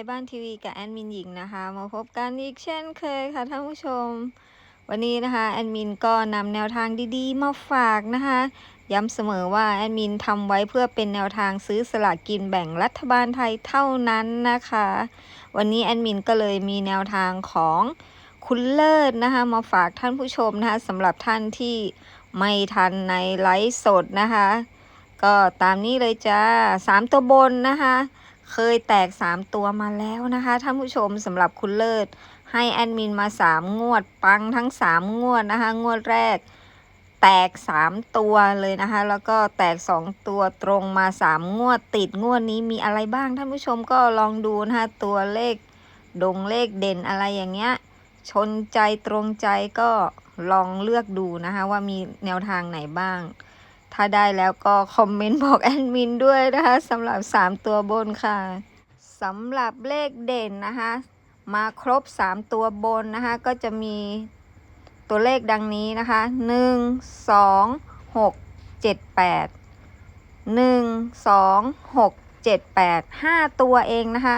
ยบ้านทีวีกับแอดมินหญิงนะคะ มาพบกันอีกเช่นเคยค่ะท่านผู้ชม วันนี้นะคะแอดมินก็นำแนวทางดีๆ มาฝากนะคะ ย้ำเสมอว่าแอดมินทำไว้เพื่อเป็นแนวทางซื้อสลากกินแบ่งรัฐบาลไทยเท่านั้นนะคะ วันนี้แอดมินก็เลยมีแนวทางของคุณเลิศนะคะ มาฝากท่านผู้ชมนะคะสำหรับท่านที่ไม่ทันในไลฟ์สดนะคะ ก็ตามนี้เลยจ้าสามตัวบนนะคะ เคยแตก 3 ตัวมาแล้วนะคะท่านผู้ชมสำหรับคุณเลิศ ให้แอดมินมา 3 งวด ปังทั้ง 3 งวดนะคะ งวดแรก แตก 3 ตัวเลยนะคะ แล้วก็แตก 2 ตัวตรงมา 3 งวดติดงวดนี้มีอะไรบ้างท่านผู้ชมก็ลองดูนะคะ ตัวเลขดงเลขเด่นอะไรอย่างเงี้ย ชนใจตรงใจก็ลองเลือกดูนะคะ ว่ามีแนวทางไหนบ้าง ถ้าได้แล้วก็คอมเมนต์บอกแอดมินด้วยนะคะสำหรับ 3 ตัวบนค่ะสำหรับเลขเด่นนะคะ มาครบ 3 ตัวบนนะคะ ก็จะมีตัวเลขดังนี้นะคะ 1 2 6 7 8 1 2 6 7 8 5 ตัวเองนะคะ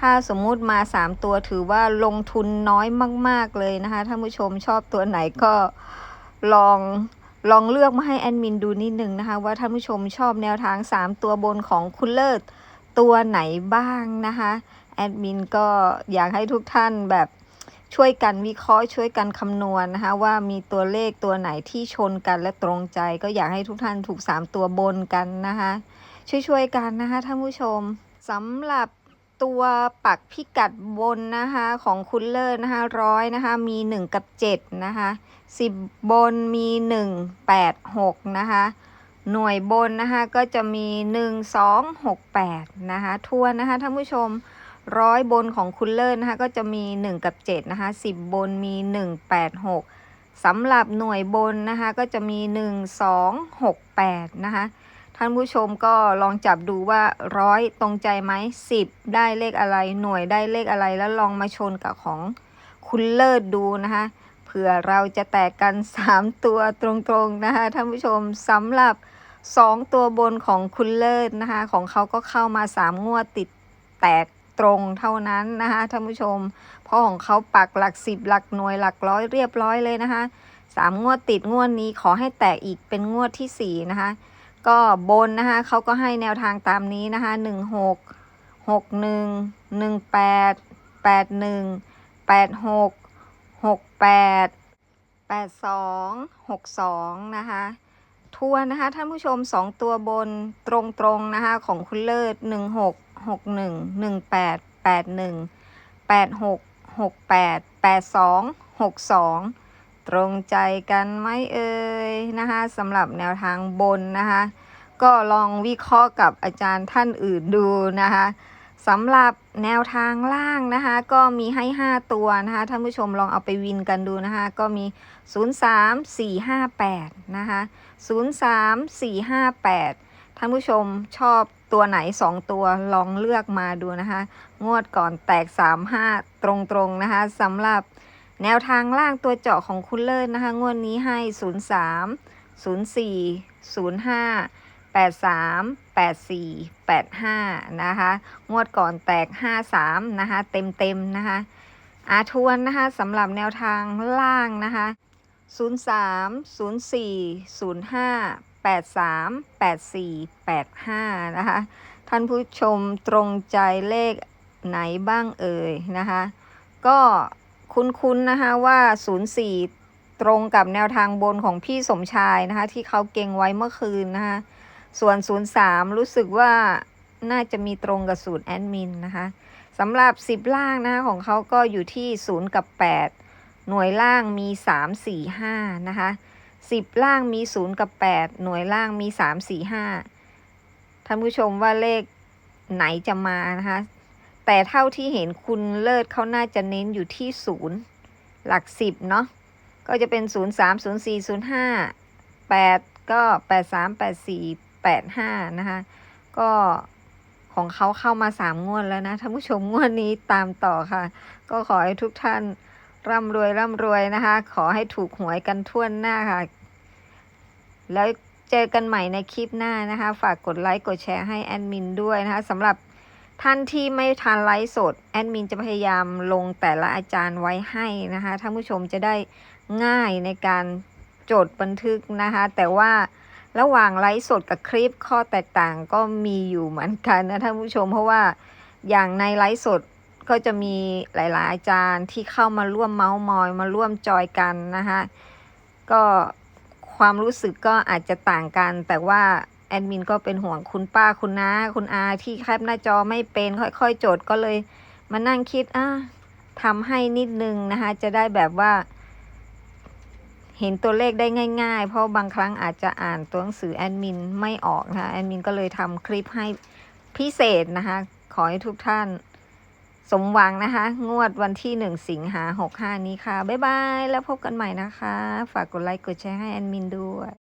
ถ้าสมมุติมา 3 ตัวถือว่าลงทุนน้อยมาก ๆ เลยนะคะ ท่านผู้ชมชอบตัวไหนก็ลอง ลองเลือกมาให้แอดมินดูนิดนึงนะคะ ว่าท่านผู้ชมชอบแนวทาง 3 ตัวบนของคุณเลิศตัวไหนบ้างนะคะแอดมินก็อยากให้ทุกท่านแบบช่วยกันวิเคราะห์ช่วยกันคำนวณนะคะว่ามีตัวเลขตัวไหนที่ชนกันและตรงใจ ก็อยากให้ทุกท่านถูก 3 ตัวบนกันนะคะช่วยๆกันนะคะท่านผู้ชมสำหรับ ตัวปักพิกัดบนนะคะของคุณเลิศนะคะร้อยนะคะมี 1 กับ7นะคะ10 บนมี 1 8 6นะคะหน่วยบนนะคะก็จะมี 1 2 6 8นะคะทวนนะคะท่านผู้ชมร้อยบนของคุณเลิศนะคะก็จะมี 1 กับ7นะคะ10 บนมี 1 8 6สำหรับหน่วยบนนะคะก็จะมี 1 2 6 8นะคะ ท่านผู้ชมก็ลองจับดูว่าร้อยตรงใจไหมสิบได้เลขอะไรหน่วยได้เลขอะไรแล้วลองมาชนกับของคุณเลิศดูนะคะเผื่อเราจะแตกกัน 3 ตัวตรงๆนะคะท่านผู้ชมสำหรับ 2 ตัวบนของคุณเลิศนะคะของเขาก็เข้ามา 3 งวดติดแตกตรงเท่านั้นนะคะท่านผู้ชม เพราะของเขาปักหลักสิบหลักหน่วยหลักร้อยเรียบร้อยเลยนะคะสามงวดติดงวดนี้ขอให้แตกอีกเป็นงวดที่สี่นะคะ ก็บนนะคะเขาก็ให้แนวทางตามนี้นะคะหนึ่งหกหกหนึ่งหนึ่งแปดแปดหนึ่งแปดหกหกแปดแปดสองหกสองนะคะทวนนะคะท่านผู้ชมสองตัวบนตรงๆนะคะของคุณเลิศหนึ่งหกหกหนึ่งหนึ่งแปดแปดหนึ่งแปดหกหกแปดแปดสองหกสองตรงใจกันไหมเอ่ยนะคะสำหรับแนวทางบนนะคะ ก็ลองวิเคราะห์กับอาจารย์ท่านอื่นดูนะคะสำหรับแนวทางล่างนะคะ ก็มีให้ 5 ตัวนะคะท่านผู้ชมลองเอาไปวินกันดูนะคะ ก็มี 0 3 4 5 8 นะคะ 0 3 4 5 8 ท่านผู้ชมชอบตัวไหน 2 ตัวลองเลือกมาดูนะคะ งวดก่อนแตก 3 5 ตรงๆนะคะสำหรับแนวทางล่างตัวเจาะของคุณเลิศนะคะ งวดนี้ให้ 0 3 0 8 3 8 4 8 5 นะคะ งวดก่อนแตก 5 3 นะคะ เต็มเต็มนะคะอาทวนนะคะสำหรับแนวทางล่างนะคะ 0 3 0 4 0 5 8 3 8 4 8 5 นะคะ ท่านผู้ชมตรงใจเลขไหนบ้างเอ่ยนะคะ ก็คุ้นๆนะคะว่า 04 ตรงกับแนวทางบนของพี่สมชายนะคะ ที่เขาเก่งไว้เมื่อคืนนะคะ ส่วน 03 รู้สึกว่าน่าจะมีตรงกับสูตรแอดมินนะคะสำหรับ 10 ล่างนะคะของเขาก็อยู่ที่ 0 กับ 8 หน่วยล่างมี 3 4 5 นะคะ 10 ล่างมี 0 กับ 8 หน่วยล่างมี 3 4 5 ท่านผู้ชมว่าเลขไหนจะมานะคะ แต่เท่าที่เห็นคุณเลิศเขาน่าจะเน้นอยู่ที่ 0 หลัก 10 เนาะก็จะเป็น 0 3 0 4 0 5 8 ก็ 8 3 8 4 8 5 นะคะ ก็ของเขาเข้ามา 3 งวดแล้วนะท่านผู้ชมงวดนี้ตามต่อค่ะ ก็ขอให้ทุกท่านร่ำรวยร่ำรวยนะคะ ขอให้ถูกหวยกันทั่วหน้าค่ะ แล้วเจอกันใหม่ในคลิปหน้านะคะ ฝากกดไลค์กดแชร์ให้แอดมินด้วยนะคะสำหรับท่านที่ไม่ทันไลฟ์สด แอดมินจะพยายามลงแต่ละอาจารย์ไว้ให้นะคะท่านผู้ชมจะได้ง่ายในการจดบันทึกนะคะ แต่ว่า ระหว่างไลฟ์สดกับคลิปข้อแตกต่างก็มีอยู่เหมือนกันนะท่านผู้ชม เพราะว่าอย่างในไลฟ์สดก็จะมีหลาย ๆ อาจารย์ที่เข้ามาร่วมเมาส์มอยมาร่วมจอยกันนะคะก็ความรู้สึกก็อาจจะต่างกัน แต่ว่าแอดมินก็เป็นห่วงคุณป้าคุณน้าคุณอาที่แคปหน้าจอไม่เป็นค่อย ๆ จดก็เลยมานั่งคิดอะทำให้นิดนึงนะคะจะได้แบบว่า เห็นตัวเลขได้ง่ายๆ เพราะบางครั้งอาจจะอ่านตัวหนังสือแอดมินไม่ออกนะคะแอดมินก็เลยทำคลิปให้พิเศษนะคะ ขอให้ทุกท่านสมหวังนะคะ งวดวันที่หนึ่งสิงหาหกห้านี้ค่ะ บ๊ายบาย แล้วพบกันใหม่นะคะ ฝากกดไลค์กดแชร์ให้แอดมินด้วย